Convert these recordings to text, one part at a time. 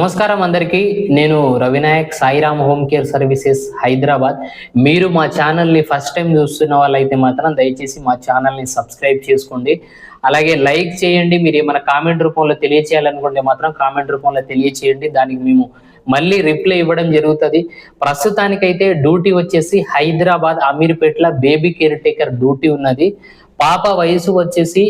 నమస్కారం అందరికీ. నేను Ravinayak Sairam home care services Hyderabad. మీరు మా ఛానల్ని ఫస్ట్ టైం చూస్తున్న వాళ్ళైతే మాత్రం దయచేసి మా ఛానల్ని సబ్స్క్రైబ్ చేసుకోండి. అలాగే లైక్ చేయండి. మీరు ఏమైనా కామెంట్ రూపంలో తెలియచేయాలనుకుంటే మాత్రం కామెంట్ రూపంలో తెలియచేయండి. దానికి మేము మళ్ళీ రిప్లై ఇవ్వడం జరుగుతుంది. ప్రస్తుతానికైతే డ్యూటీ వచ్చేసి హైదరాబాద్ అమీర్పేట్ల బేబీ కేర్ టేకర్ డ్యూటీ ఉన్నది. పాప వయసు వచ్చేసి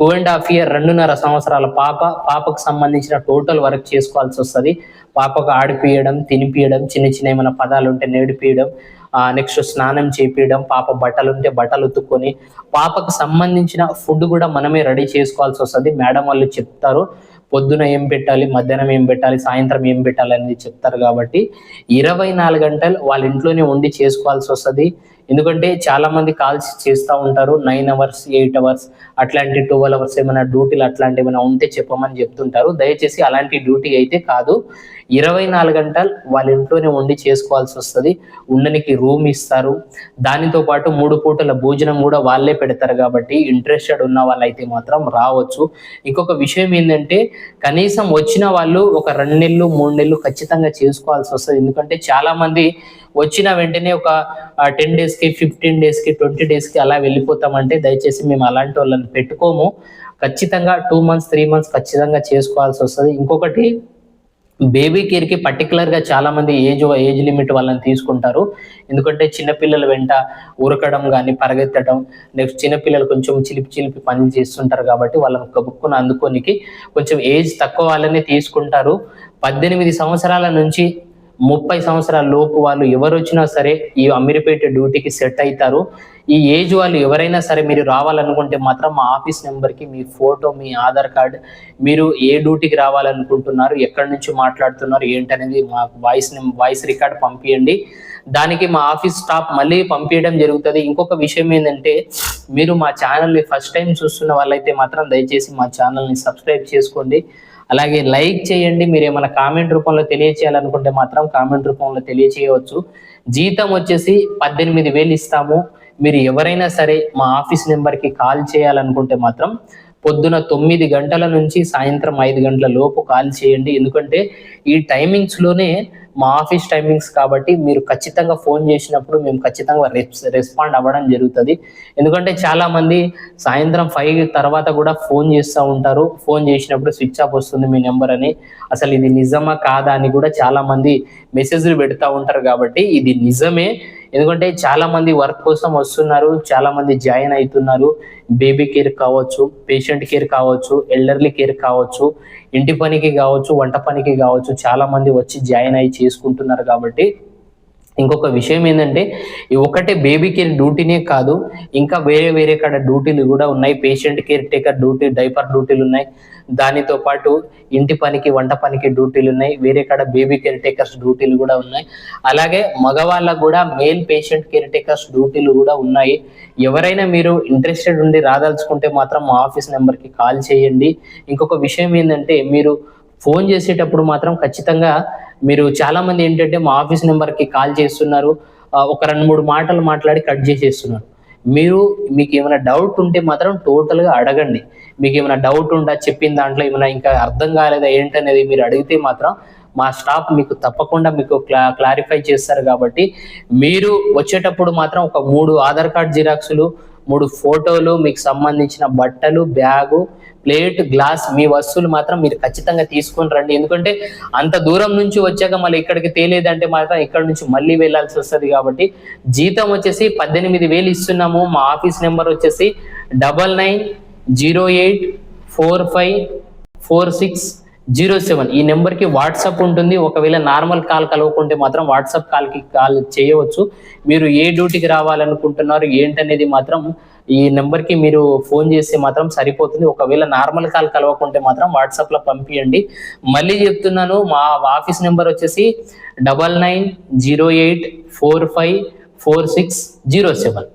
టూ అండ్ హాఫ్ ఇయర్ రెండున్నర సంవత్సరాల పాప పాపకు సంబంధించిన టోటల్ వర్క్ చేసుకోవాల్సి వస్తుంది. పాపకు ఆడిపియడం తినిపియడం చిన్న చిన్న ఏమైనా పదాలు ఉంటే నేడిపియడం నెక్స్ట్ స్నానం చేపియడం పాప బట్టలు ఉంటే బట్టలు ఉతుక్కొని పాపకు సంబంధించిన ఫుడ్ కూడా మనమే రెడీ చేసుకోవాల్సి వస్తుంది. మేడం వాళ్ళు చెప్తారు పొద్దున ఏం పెట్టాలి మధ్యాహ్నం ఏం పెట్టాలి సాయంత్రం ఏం పెట్టాలి అనేది చెప్తారు కాబట్టి ఇరవై నాలుగు గంటలు వాళ్ళ ఇంట్లోనే ఉండి చేసుకోవాల్సి వస్తుంది. ఎందుకంటే చాలా మంది కాల్స్ చేస్తూ ఉంటారు నైన్ అవర్స్ ఎయిట్ అవర్స్ అట్లాంటి ట్వెల్వ్ అవర్స్ ఏమైనా డ్యూటీలు అట్లాంటివి ఏమైనా ఉంటే చెప్పమని చెప్తుంటారు. దయచేసి అలాంటి డ్యూటీ అయితే కాదు. ఇరవై నాలుగు గంటలు వాళ్ళ ఇంట్లోనే ఉండి చేసుకోవాల్సి వస్తుంది. ఉండనికి రూమ్ ఇస్తారు. దానితో పాటు మూడు పూటల భోజనం కూడా వాళ్ళే పెడతారు కాబట్టి ఇంట్రెస్టెడ్ ఉన్న వాళ్ళైతే మాత్రం రావచ్చు. ఇంకొక విషయం ఏంటంటే కనీసం వచ్చిన వాళ్ళు ఒక రెండు నెలలు మూడు నెలలు ఖచ్చితంగా చేసుకోవాల్సి వస్తుంది. ఎందుకంటే చాలా మంది వచ్చిన వెంటనే ఒక టెన్ డేస్కి ఫిఫ్టీన్ డేస్కి ట్వంటీ డేస్కి అలా వెళ్ళిపోతామంటే దయచేసి మేము అలాంటి వాళ్ళని పెట్టుకోము. ఖచ్చితంగా టూ మంత్స్ త్రీ మంత్స్ ఖచ్చితంగా చేసుకోవాల్సి వస్తుంది. ఇంకొకటి బేబీ కేర్కి పర్టికులర్గా చాలా మంది ఏజ్ ఏజ్ లిమిట్ వాళ్ళని తీసుకుంటారు. ఎందుకంటే చిన్నపిల్లల వెంట ఉరకడం కానీ పరిగెత్తడం నెక్స్ట్ చిన్నపిల్లలు కొంచెం చిలిపి చిలిపి పనులు చేస్తుంటారు కాబట్టి వాళ్ళని కబుక్కుని అందుకోనికి కొంచెం ఏజ్ తక్కువ వాళ్ళని తీసుకుంటారు. పద్దెనిమిది సంవత్సరాల నుంచి ముప్పై సంవత్సరాల లోపు వాళ్ళు ఎవరు వచ్చినా సరే ఈ అమీర్పేట డ్యూటీకి సెట్ అవుతారు ఈ ఏజ్ వాళ్ళు ఎవరైనా సరే మీరు రావాలనుకుంటే మాత్రం మా ఆఫీస్ నెంబర్కి మీ ఫోటో మీ ఆధార్ కార్డ్ మీరు ఏ డ్యూటీకి రావాలనుకుంటున్నారు ఎక్కడి నుంచి మాట్లాడుతున్నారు ఏంటనేది మా వాయిస్ వాయిస్ రికార్డ్ పంపించండి దానికి మా ఆఫీస్ స్టాఫ్ మళ్ళీ పంపించడం జరుగుతుంది. ఇంకొక విషయం ఏంటంటే మీరు మా ఛానల్ని ఫస్ట్ టైం చూస్తున్న వాళ్ళైతే మాత్రం దయచేసి మా ఛానల్ని సబ్స్క్రైబ్ చేసుకోండి. అలాగే లైక్ చేయండి. మీరు ఏమైనా కామెంట్ రూపంలో తెలియచేయాలనుకుంటే మాత్రం కామెంట్ రూపంలో తెలియచేయవచ్చు. జీతం వచ్చేసి పద్దెనిమిది వేలు ఇస్తాము. మీరు ఎవరైనా సరే మా ఆఫీస్ నెంబర్కి కాల్ చేయాలనుకుంటే మాత్రం పొద్దున తొమ్మిది గంటల నుంచి సాయంత్రం ఐదు గంటల లోపు కాల్ చేయండి. ఎందుకంటే ఈ టైమింగ్స్లోనే మా ఆఫీస్ టైమింగ్స్ కాబట్టి మీరు ఖచ్చితంగా ఫోన్ చేసినప్పుడు మేము ఖచ్చితంగా రెస్ రెస్పాండ్ అవ్వడం జరుగుతుంది. ఎందుకంటే చాలా మంది సాయంత్రం ఫైవ్ తర్వాత కూడా ఫోన్ చేస్తూ ఉంటారు. ఫోన్ చేసినప్పుడు స్విచ్ ఆఫ్ వస్తుంది మీ నెంబర్ అని. అసలు ఇది నిజమా కాదా అని కూడా చాలా మంది మెసేజ్లు పెడతా ఉంటారు కాబట్టి ఇది నిజమే. ఎందుకంటే చాలా మంది వర్క్ కోసం వస్తున్నారు చాలా మంది జాయిన్ అవుతున్నారు. బేబీ కేర్ కావచ్చు పేషెంట్ కేర్ కావచ్చు ఎల్డర్లీ కేర్ కావచ్చు ఇంటి పనికి కావచ్చు వంట పనికి కావచ్చు చాలా మంది వచ్చి జాయిన్ అయ్యి చేసుకుంటున్నారు కాబట్టి ఇంకొక విషయం ఏంటంటే ఈ ఒకటే బేబీ కేర్ డ్యూటీనే కాదు ఇంకా వేరే వేరే కాడ డ్యూటీలు కూడా ఉన్నాయి. Patient caretaker duty diaper డ్యూటీలు ఉన్నాయి. దానితో పాటు ఇంటి పనికి వంట పనికి డ్యూటీలు ఉన్నాయి. వేరే కాడ బేబీ కేర్ టేకర్స్ డ్యూటీలు కూడా ఉన్నాయి. అలాగే మగవాళ్ళకు కూడా మేల్ పేషెంట్ కేర్ టేకర్స్ డ్యూటీలు కూడా ఉన్నాయి. ఎవరైనా మీరు ఇంట్రెస్టెడ్ ఉండి రాదలుచుకుంటే మాత్రం మా ఆఫీస్ నెంబర్కి కాల్ చేయండి. ఇంకొక విషయం ఏంటంటే మీరు ఫోన్ చేసేటప్పుడు మాత్రం ఖచ్చితంగా మీరు చాలా మంది ఏంటంటే మా ఆఫీస్ నెంబర్కి కాల్ చేస్తున్నారు. ఒక రెండు మూడు మాటలు మాట్లాడి కట్ చేసేస్తున్నారు. మీరు మీకు ఏమైనా డౌట్ ఉంటే మాత్రం టోటల్గా అడగండి. మీకు ఏమైనా డౌట్ ఉందా చెప్పిన దాంట్లో ఏమైనా ఇంకా అర్థం కాలేదా ఏంటనేది మీరు అడిగితే మాత్రం మా స్టాఫ్ మీకు తప్పకుండా మీకు క్లా క్లారిఫై చేస్తారు కాబట్టి మీరు వచ్చేటప్పుడు మాత్రం ఒక మూడు ఆధార్ కార్డ్ జిరాక్సులు మూడు ఫోటోలు మీకు సంబంధించిన బట్టలు బ్యాగు ప్లేట్ గ్లాస్ మీ వస్తువులు మాత్రం మీరు ఖచ్చితంగా తీసుకొని రండి. ఎందుకంటే అంత దూరం నుంచి వచ్చాక మళ్ళీ ఇక్కడికి తేలేదంటే మాత్రం ఇక్కడ నుంచి మళ్ళీ వెళ్ళాల్సి వస్తుంది కాబట్టి జీతం వచ్చేసి పద్దెనిమిది వేలు ఇస్తున్నాము. మా ఆఫీస్ నెంబర్ వచ్చేసి double nine zero eight four five four six zero seven. ఈ నెంబర్కి వాట్సాప్ ఉంటుంది. ఒకవేళ నార్మల్ కాల్ కలవకుంటే మాత్రం వాట్సాప్ కాల్కి కాల్ చేయవచ్చు. మీరు ఏ డ్యూటీకి రావాలనుకుంటున్నారు ఏంటనేది మాత్రం ఈ నెంబర్కి మీరు ఫోన్ చేస్తే మాత్రం సరిపోతుంది. ఒకవేళ నార్మల్ కాల్ కలవకుంటే మాత్రం వాట్సాప్లో పంపించండి మళ్ళీ చెప్తున్నాను మా ఆఫీస్ నెంబర్ వచ్చేసి double nine zero eight four five four six zero seven.